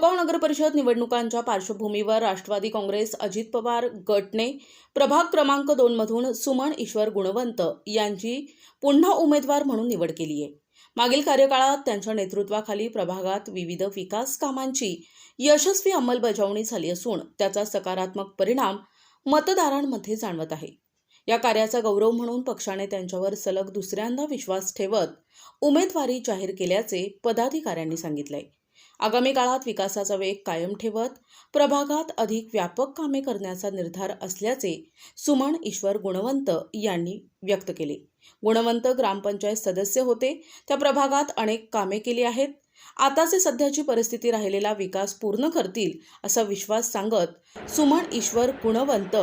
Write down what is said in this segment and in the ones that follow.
नगर परिषद निवडणुकांच्या पार्श्वभूमीवर राष्ट्रवादी काँग्रेस अजित पवार गटने प्रभाग क्रमांक दोनमधून सुमन ईश्वर गुणवंत यांची पुन्हा उमेदवार म्हणून निवड केली आहे. मागील कार्यकाळात त्यांच्या नेतृत्वाखाली प्रभागात विविध विकास कामांची यशस्वी अंमलबजावणी झाली असून त्याचा सकारात्मक परिणाम मतदारांमध्ये जाणवत आहे. या कार्याचा गौरव म्हणून पक्षाने त्यांच्यावर सलग दुसऱ्यांदा विश्वास ठेवत उमेदवारी जाहीर केल्याचे पदाधिकाऱ्यांनी सांगितलंय. आगामी काळात विकासाचा वेग कायम ठेवत प्रभागात अधिक व्यापक कामे करण्याचा निर्धार असल्याचे सुमन ईश्वर गुणवंत यांनी व्यक्त केले. गुणवंत ग्रामपंचायत सदस्य होते त्या प्रभागात अनेक कामे केली आहेत. आताचे सध्याची परिस्थिती राहिलेला विकास पूर्ण करतील असा विश्वास सांगत सुमन ईश्वर गुणवंत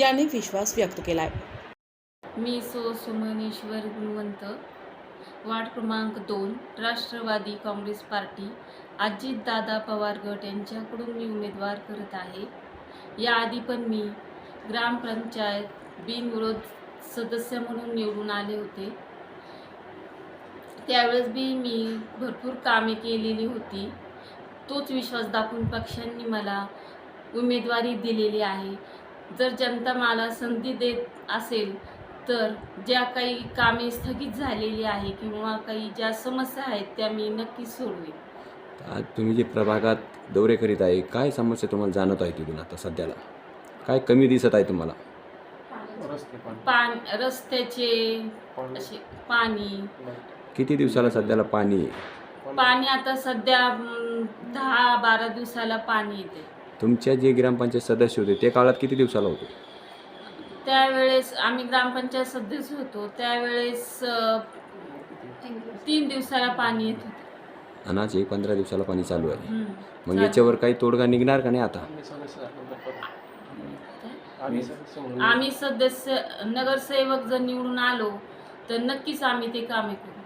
यांनी विश्वास व्यक्त केलाय. मी सो सुमनेश्वर गुणवंत. वार्ड क्रमांक दोन राष्ट्रवादी काँग्रेस पार्टी. अजितदादा पवार गट यांच्याकडून मी उमेदवार करत आहे. याआधी पण मी ग्रामपंचायत बिनविरोध सदस्य म्हणून निवडून आले होते. त्यावेळेस बी मी भरपूर कामे केलेली होती. तोच विश्वास दाखवून पक्षांनी मला उमेदवारी दिलेली आहे. जर जनता मला संधी देत असेल तर ज्या काही कामे स्थगित झालेली आहे किंवा काही ज्या समस्या आहेत त्या मी नक्कीच सोडवेन. आज तुम्ही जे प्रभागात दौरे करीत आहे काय समस्या तुम्हाला जाणवत आहे तिथून आता सध्याला? काय कमी दिसत आहे तुम्हाला? पान रस्त्याचे असे पाणी. किती दिवसाला सध्याला पाणी आहे? पाणी आता सध्या अं, दहा बारा दिवसाला पाणी येते. तुमच्या जे ग्रामपंचायत सदस्य होते ते काळात किती दिवसाला होते? त्यावेळेस आम्ही ग्रामपंचायत सदस्य होतो त्यावेळेस अं, तीन दिवसाला पाणी येत होते. आणि आज एक पंधरा दिवसाला पाणी चालू आहे. मग. याच्यावर काही तोडगा निघणार का नाही आता? आम्ही सदस्य नगरसेवक जर निवडून आलो तर नक्कीच आम्ही ते कामे करू.